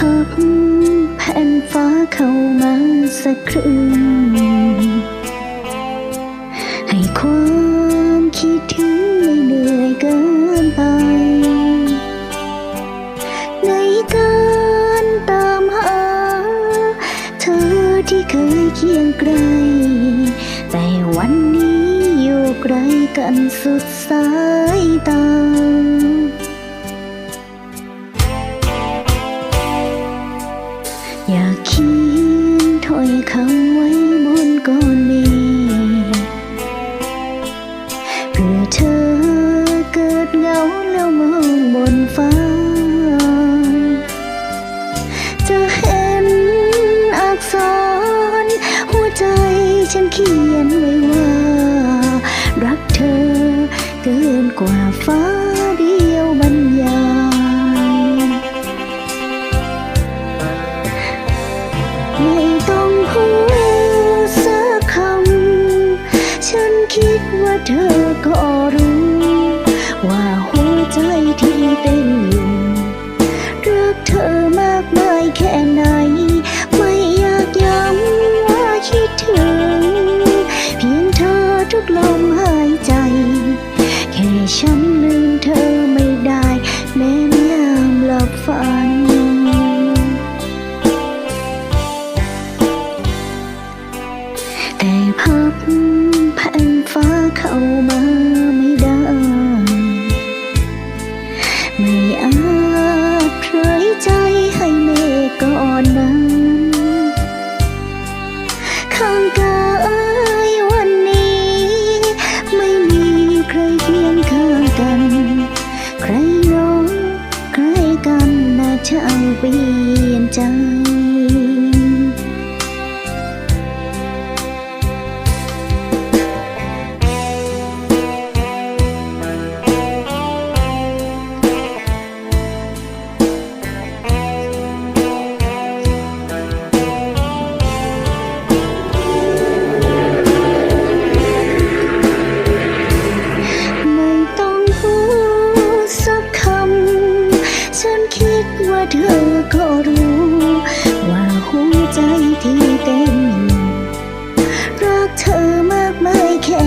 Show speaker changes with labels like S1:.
S1: พับแผ่นฟ้าเข้ามาสักครึ่ง ให้ความคิดถึงไม่เหนื่อยเกินไป ในการตามหา เธอที่เคยเคียงไกล แต่วันนี้อยู่ไกลกันสุดสายตา คำไว้บนก้อนเมฆเพื่อเธอเกิดเหงาแล้วมองบนฟ้า จะเห็นอักษร หัวใจฉันเขียนไว้ว่า รักเธอเกินกว่าฟ้า คิดว่าเธอก็รู้ ว่าหัวใจที่เต้นอยู่รักเธอมากมายแค่ไหน ไม่อยากย้ำว่าคิดถึง เพียงเธอทุกลมหายใจ แค่ฉัน เข้ามาไม่ได้ ไม่อาจเผยใจให้เมฆก่อนนั้น ข้างกายวันนี้ ไม่มีใครเคียงข้างกัน ใครน้ใครกันนะช่างเปลี่ยนใจ เธอก็รู้ ว่าหัวใจที่เต้นรักเธอมากมายแค่